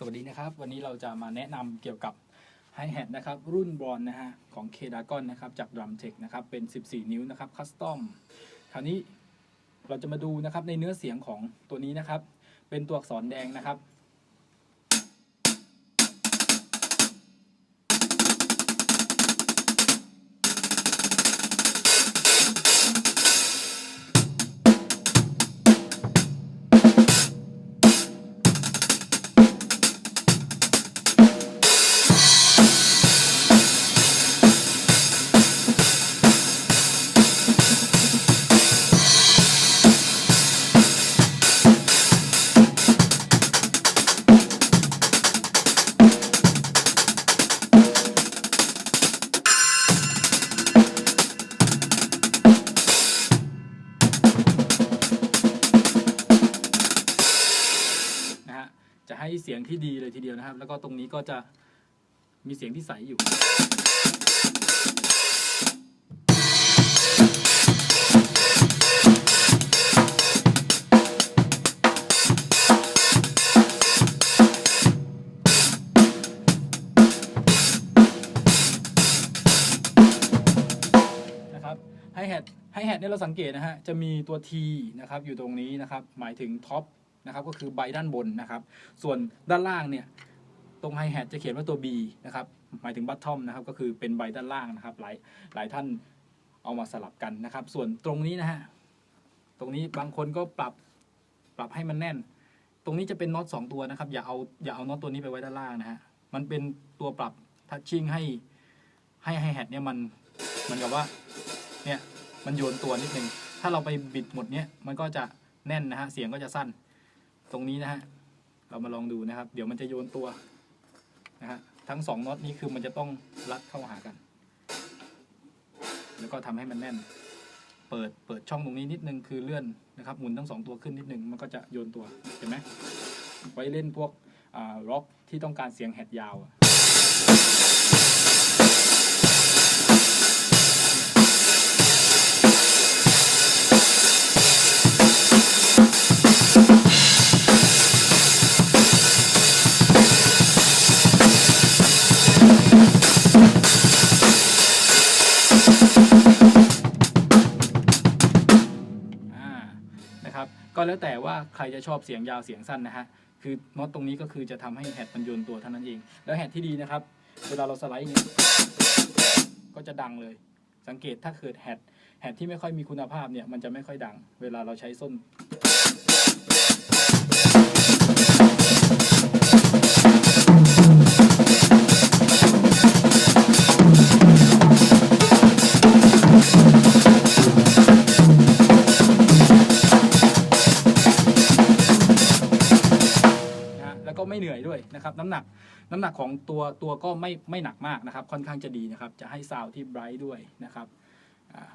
สวัสดีนะครับ วันนี้เราจะมาแนะนำเกี่ยวกับไฮแฮทนะครับ รุ่นบอลนะฮะของ k d a g o n นะครับ จาก Drum Tech นะครับ เป็น 14 นิ้วนะครับคัสตอมคราวนี้เราจะมาดูนะครับในเนื้อเสียงของตัวนี้นะครับ เป็นตัวอักษรแดงนะครับ ให้เสียงที่ดีเลยทีเดียวนะครับ แล้วก็ตรงนี้ก็จะมีเสียงที่ใสอยู่นะครับไฮแฮทไฮแฮทเนี่ยเราสังเกตนะฮะ จะมีตัว T นะครับ อยู่ตรงนี้นะครับ หมายถึงท็อป นะครับก็คือใบด้านบนนะครับ ส่วนด้านล่างเนี่ยตรงไฮแฮทจะเขียนว่าตัว B นะครับหมายถึงบัตทอมนะครับก็คือเป็นใบด้านล่างนะครับหลายหลายท่านเอามาสลับกันนะครับ ส่วนตรงนี้นะฮะตรงนี้บางคนก็ปรับปรับให้มันแน่น ตรงนี้จะเป็นน็อตสองตัวนะครับอย่าเอาอย่าเอาน็อตตัวนี้ไปไว้ด้านล่างนะฮะมันเป็นตัวปรับทัชชิ่งให้ให้ไฮแฮทเนี่ยมันมือนกับว่าเนี่ยมันโยนตัวนิดนึงถ้าเราไปบิดหมดเนี้ยมันก็จะแน่นนะฮะเสียงก็จะสั้น ตรงนี้นะฮะเรามาลองดูนะครับ เดี๋ยวมันจะโยนตัวนะฮะทั้งสองน็อตนี้คือมันจะต้องรัดเข้าหากัน แล้วก็ทำให้มันแน่น เปิดเปิดช่องตรงนี้นิดนึงคือเลื่อนนะครับหมุนทั้งสองตัวขึ้นนิดนึงมันก็จะโยนตัวเห็นไหมไว้เล่นพวกอ่าร็อกที่ต้องการเสียงแหดยาว ก็แล้วแต่ว่าใครจะชอบเสียงยาวเสียงสั้นนะฮะ คือน็อตตรงนี้ก็คือจะทำให้แฮดมันโยนตัวเท่านั้นเอง แล้วแฮดที่ดีนะครับ เวลาเราสไลด์เนี้ก็จะดังเลย สังเกตถ้าเกิดแฮดแฮดที่ไม่ค่อยมีคุณภาพเนี่ยมันจะไม่ค่อยดัง เวลาเราใช้ส้น ไม่เหนื่อยด้วยนะครับน้ำหนักน้ำหนักของตัวตัวก็ไม่ไม่หนักมากนะครับ ค่อนข้างจะดีนะครับ จะให้ซาวด์ที่ไบรท์ด้วยนะครับอ่า